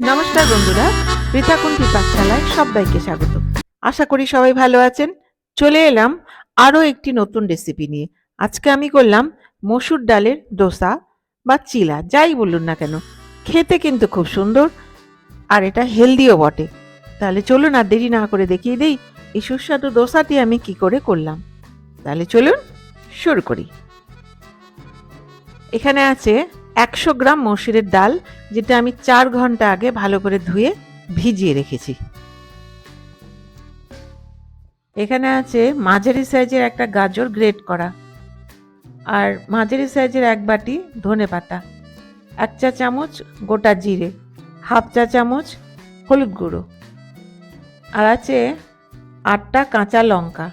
নমস্কার বন্ধুরা বৃথাকুণ্ঠী পাঠশালায় সবাইকে স্বাগত। আশা করি সবাই ভালো আছেন। চলে এলাম আরও একটি নতুন রেসিপি নিয়ে। আজকে আমি করলাম মসুর ডালের দোসা বা চিলা, যাই বলুন না কেন। খেতে কিন্তু খুব সুন্দর আর এটা হেলদিও বটে। তাহলে চলুন আর দেরি না করে দেখিয়ে দিই এই সুস্বাদু দোসাটি আমি কি করে করলাম। তাহলে চলুন শুরু করি। এখানে আছে একশো গ্রাম মসুরের ডাল, যেটা আমি চার ঘণ্টা আগে ভালো করে ধুয়ে ভিজিয়ে রেখেছি। এখানে আছে মাঝারি সাইজের একটা গাজর গ্রেট করা, আর মাঝারি সাইজের এক বাটি ধনে পাতা, এক চা চামচ গোটা জিরে, হাফ চা চামচ হলুদ গুঁড়ো, আর আছে আটটা কাঁচা লঙ্কা।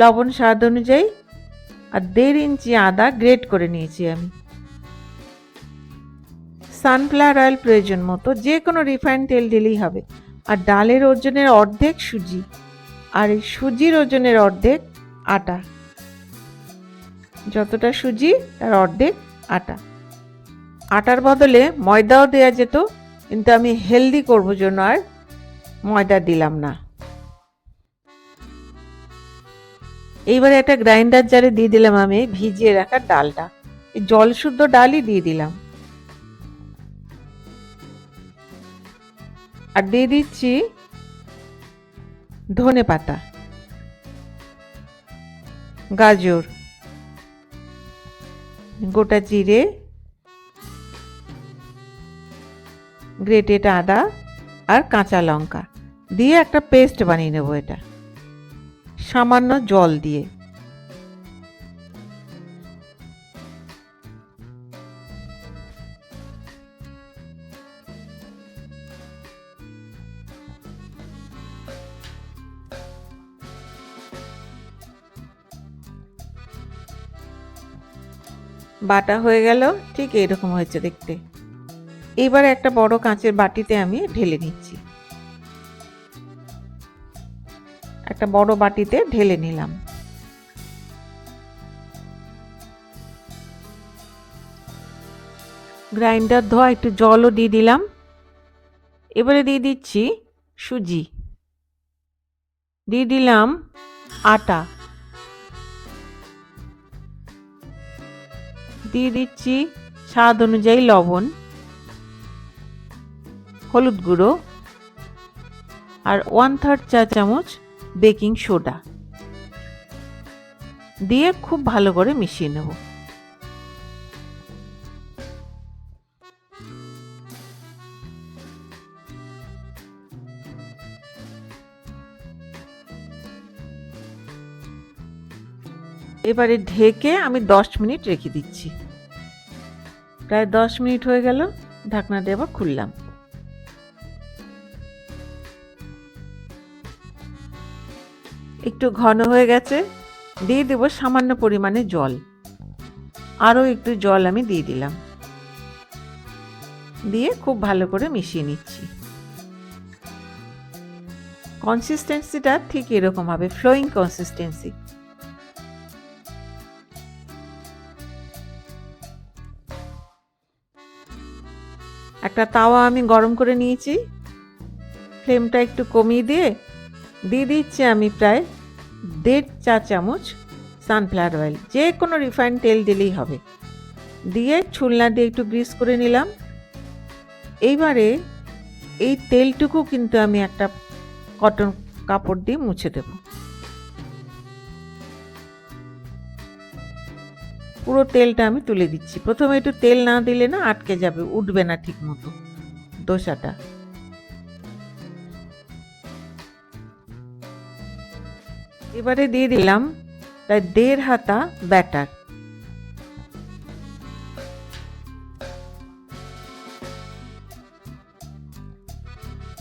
লবণ স্বাদ অনুযায়ী আর দেড় ইঞ্চি আদা গ্রেট করে নিয়েছি আমি। সানফ্লাওয়ার অয়েল প্রয়োজন মতো যে কোনো রিফাইন তেল দিলেই হবে। আর ডালের ওজনের অর্ধেক সুজি, আর এই সুজির ওজনের অর্ধেক আটা। যতটা সুজি, তার অর্ধেক আটা। আটার বদলে ময়দাও দেওয়া যেত, কিন্তু আমি হেলদি করব জন্য আর ময়দা দিলাম না। এইবারে একটা গ্রাইন্ডার জারে দিয়ে দিলাম আমি, ভিজিয়ে রাখা ডালটা। জল শুদ্ধ ডালই দিয়ে দিলাম। আর দিয়ে দিচ্ছি ধনে পাতা, গাজর, গোটা জিরে, গ্রেটেড আদা আর কাঁচা লঙ্কা। দিয়ে একটা পেস্ট বানিয়ে নেব এটা। সামান্য জল দিয়ে। বাটা হয়ে গেল, ঠিক এরকম হয়েছে দেখতে। এবার একটা বড় কাঁচের বাটিতে আমি ঢেলে নিচ্ছি। একটা বড় বাটিতে ঢেলে নিলাম। গ্রাইন্ডার ধোয়া, একটু জলও দিয়ে দিলাম। এবারে দিয়ে দিচ্ছি সুজি। দিয়ে দিলাম আটা। দিয়ে দিচ্ছি স্বাদ অনুযায়ী লবণ, হলুদ গুঁড়ো আর ওয়ান থার্ড চা চামচ বেকিং সোডা দিয়ে খুব ভালো করে মিশিয়ে নেব। এবারে ঢেকে আমি দশ মিনিট রেখে দিচ্ছি। প্রায় দশ মিনিট হয়ে গেল, ঢাকনা দিয়ে আবার খুললাম। একটু ঘন হয়ে গেছে, দিয়ে দেব সামান্য পরিমাণে জল। আরও একটু জল আমি দিয়ে দিলাম। দিয়ে খুব ভালো করে মিশিয়ে নিচ্ছি। কনসিস্টেন্সিটা ঠিক এরকম হবে ফ্লোয়িং কনসিস্টেন্সি একটা তাওয়া আমি গরম করে নিয়েছি। ফ্লেমটা একটু কমিয়ে দিয়ে দিয়ে দিচ্ছি আমি প্রায় দেড় চা চামচ সানফ্লাওয়ার অয়েল যে কোনো রিফাইন্ড তেল দিলেই হবে। দিয়ে ছুলনা দিয়ে একটু গ্রিস করে নিলাম। এইবারে এই তেলটুকু কিন্তু আমি একটা কটন কাপড় দিয়ে মুছে দেব। পুরো তেলটা আমি তুলে দিচ্ছি। প্রথমে একটু তেল না দিলে না আটকে যাবে, উঠবে না ঠিক মতো দোসাটা। এবারে দিয়ে দিলাম তাই দেড় হাতা ব্যাটার।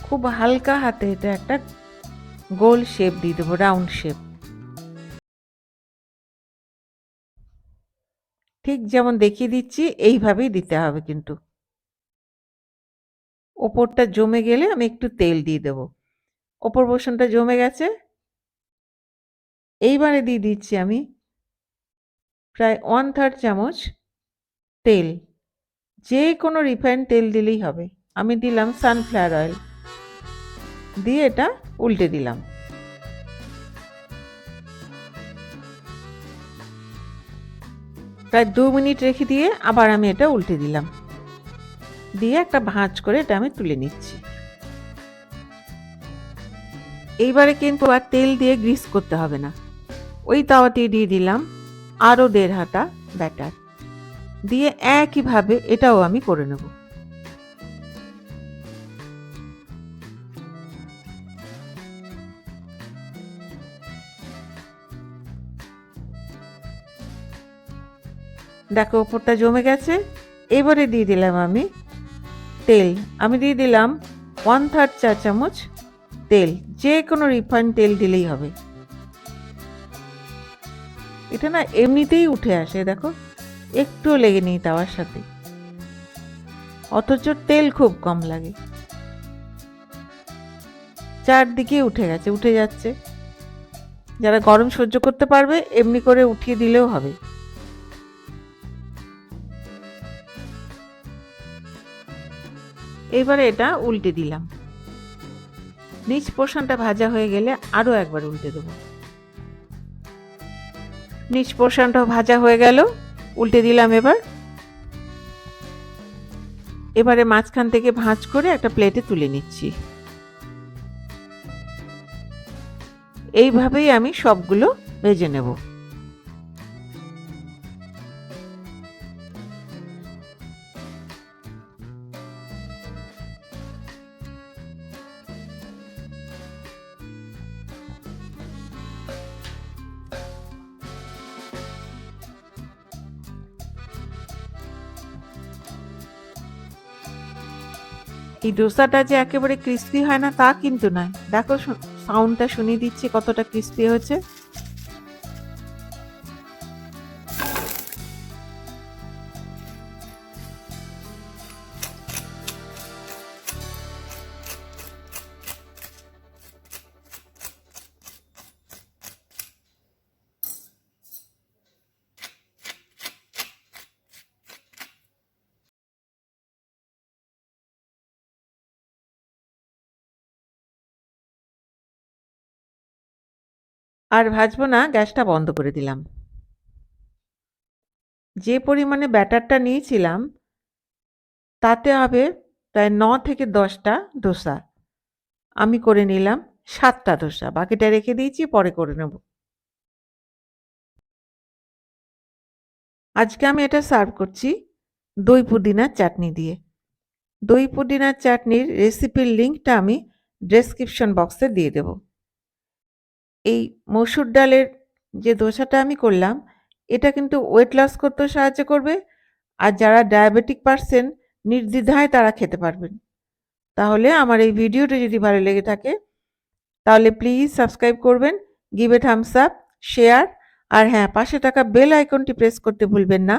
খুব হালকা হাতে এটা একটা গোল শেপ দিয়ে দেবো, রাউন্ড শেপ। ঠিক যেমন দেখিয়ে দিচ্ছি, এইভাবেই দিতে হবে কিন্তু। ওপরটা জমে গেলে আমি একটু তেল দিয়ে দেব। ওপর পোষণটা জমে গেছে। এইবারে দিয়ে দিচ্ছি আমি প্রায় ওয়ান থার্ড চামচ তেল। যে কোনো রিফাইন্ড তেল দিলেই হবে। আমি দিলাম সানফ্লাওয়ার অয়েল দিয়ে এটা উল্টে দিলাম। প্রায় দু মিনিট রেখে দিয়ে আবার আমি এটা উল্টে দিলাম। দিয়ে একটা ভাঁজ করে এটা আমি তুলে নিচ্ছি। এইবারে কিন্তু আর তেল দিয়ে গ্রিস করতে হবে না। ওই তাওয়াতে দিয়ে দিলাম আরও দেড় হাতা ব্যাটার। দিয়ে একইভাবে এটাও আমি করে নেব। দেখো ওপরটা জমে গেছে। এবারে দিয়ে দিলাম আমি তেল। আমি দিয়ে দিলাম ওয়ান থার্ড চা চামচ তেল। যে কোনো রিফাইন্ড তেল দিলেই হবে। এটা না এমনিতেই উঠে আসে, দেখো। একটুও লেগে নেই তাওয়ার সাথে। অথচ তেল খুব কম লাগে। চারদিকে উঠে গেছে, উঠে যাচ্ছে। যারা গরম সহ্য করতে পারবে, এমনি করে উঠিয়ে দিলেও হবে। এবারে এটা উল্টে দিলাম। নিচ পোর্শনটা ভাজা হয়ে গেলে আরও একবার উল্টে দেবো। নিচ পোর্শনটাও ভাজা হয়ে গেল, উল্টে দিলাম এবার। এবারে মাঝখান থেকে ভাঁজ করে একটা প্লেটে তুলে নিচ্ছি। এইভাবেই আমি সবগুলো ভেজে নেব। এই ডোসাটা যে একেবারে ক্রিস্পি হয় না, তা কিন্তু নয়। দেখো সাউন্ডটা শুনিয়ে দিচ্ছি কতটা ক্রিস্পি হয়েছে। আর ভাজবো না, গ্যাসটা বন্ধ করে দিলাম। যে পরিমাণে ব্যাটারটা নিয়েছিলাম, তাতে হবে প্রায় ন থেকে দশটা ডোসা আমি করে নিলাম সাতটা ডোসা বাকিটা রেখে দিয়েছি, পরে করে নেব। আজকে আমি এটা সার্ভ করছি দই পুদিনার চাটনি দিয়ে। দই পুদিনার চাটনির রেসিপির লিঙ্কটা আমি ডেসক্রিপশন বক্সে দিয়ে দেবো। এই মসুর ডালের যে দোসাটা আমি করলাম, এটা কিন্তু ওয়েট লস করতেও সাহায্য করবে। আর যারা ডায়াবেটিক পারসেন নির্দ্বিধায় তারা খেতে পারবেন। তাহলে আমার এই ভিডিওটা যদি ভালো লেগে থাকে, তাহলে প্লিজ সাবস্ক্রাইব করবেন give a thumbs up share আর হ্যাঁ পাশে থাকা বেল আইকনটি প্রেস করতে ভুলবেন না,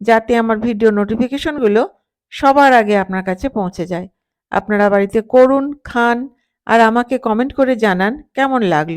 যাতে আমার ভিডিও নোটিফিকেশনগুলো সবার আগে আপনার কাছে পৌঁছে যায়। আপনারা বাড়িতে করুন, খান, আর আমাকে কমেন্ট করে জানান কেমন লাগল।